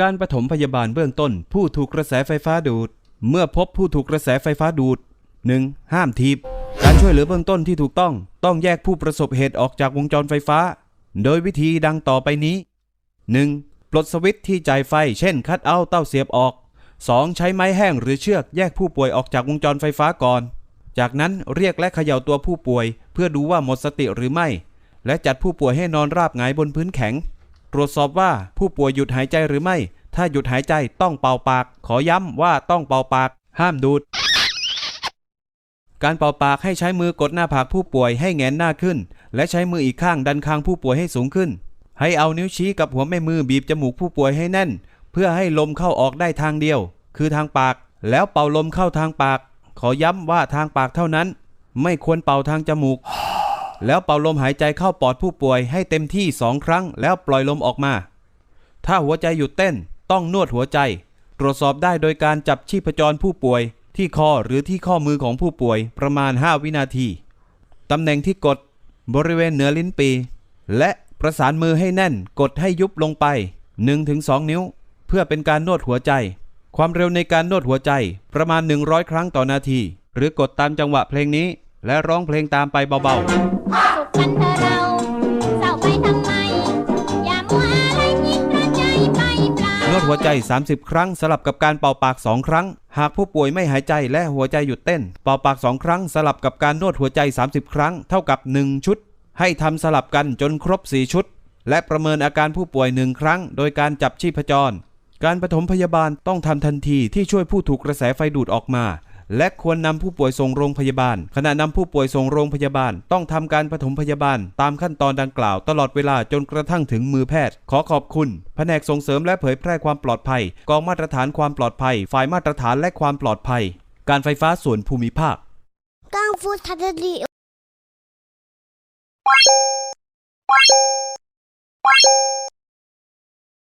การปฐมพยาบาลเบื้องต้น ผู้ถูกกระแสไฟฟ้าดูด เมื่อพบผู้ถูกกระแสไฟฟ้าดูด 1. ห้ามทีบ การช่วยเหลือเบื้องต้นที่ถูกต้อง ต้องแยกผู้ประสบเหตุออกจากวงจรไฟฟ้า โดยวิธีดังต่อไปนี้ 1. ปลดสวิตช์ที่จ่ายไฟ เช่น คัดเอาเต้าเสียบออก 2. ใช้ไม้แห้งหรือเชือกแยกผู้ป่วยออกจากวงจรไฟฟ้าก่อน จากนั้นเรียกและเขย่าตัวผู้ป่วย เพื่อดูว่าหมดสติหรือไม่ และจัดผู้ป่วยให้นอนราบหงายบนพื้นแข็ง ตรวจสอบว่าผู้ป่วยหยุดหายใจหรือไม่ ถ้าหยุดหายใจต้องเป่าปาก ขอย้ำว่าต้องเป่าปาก ห้ามดูด การเป่าปากให้ใช้มือกดหน้าผากผู้ป่วยให้แงนหน้าขึ้น และใช้มืออีกข้างดันคางผู้ป่วยให้สูงขึ้น ให้เอานิ้วชี้กับหัวแม่มือบีบจมูกผู้ป่วยให้แน่น เพื่อให้ลมเข้าออกได้ทางเดียว คือทางปาก แล้วเป่าลมเข้าทางปาก ขอย้ำว่าทางปากเท่านั้น ไม่ควรเป่าทางจมูก แล้วเป่าลมหายใจเข้าปอดผู้ป่วยให้เต็มที่สองครั้ง แล้วปล่อยลมออกมา ถ้าหัวใจหยุดเต้นต้องนวดหัวใจ ตรวจสอบได้โดยการจับชีพจรผู้ป่วย ที่คอหรือที่ข้อมือของผู้ป่วยประมาณ 5 วินาที ตำแหน่งที่กดบริเวณเหนือลิ้นปี และประสานมือให้แน่นกดให้ยุบลงไป 1-2 นิ้ว เพื่อเป็นการนวดหัวใจ ความเร็วในการนวดหัวใจประมาณ 100 ครั้งต่อนาที หรือกดตามจังหวะเพลงนี้ และร้องเพลงตามไปเบาๆ สุขกันเถอะเราเศร้าไปทำไม อย่ามัวอะไรยิ่งกระใจไปเปล่านวดหัวใจ 30 ครั้งสลับกับการเป่าปาก 2 ครั้ง หากผู้ป่วยไม่หายใจและหัวใจหยุดเต้น เป่าปาก 2 ครั้งสลับกับการนวดหัวใจ 30 ครั้ง เท่ากับ 1 ชุด ให้ทำสลับกันจนครบ 4 ชุด และประเมินอาการผู้ป่วย1ครั้ง โดยการจับชีพจร การปฐมพยาบาลต้องทำทันทีที่ช่วยผู้ถูกกระแสไฟดูดออกมา และควรนำผู้ป่วยส่งโรงพยาบาล ขณะนำผู้ป่วยส่งโรงพยาบาล ต้องทำการปฐมพยาบาล ตามขั้นตอนดังกล่าวตลอดเวลาจนกระทั่งถึงมือแพทย์ ขอขอบคุณ แผนกส่งเสริมและเผยแพร่ความปลอดภัย กองมาตรฐานความปลอดภัย ฝ่ายมาตรฐานและความปลอดภัย การไฟฟ้าส่วนภูมิภาคกังฟูทัดี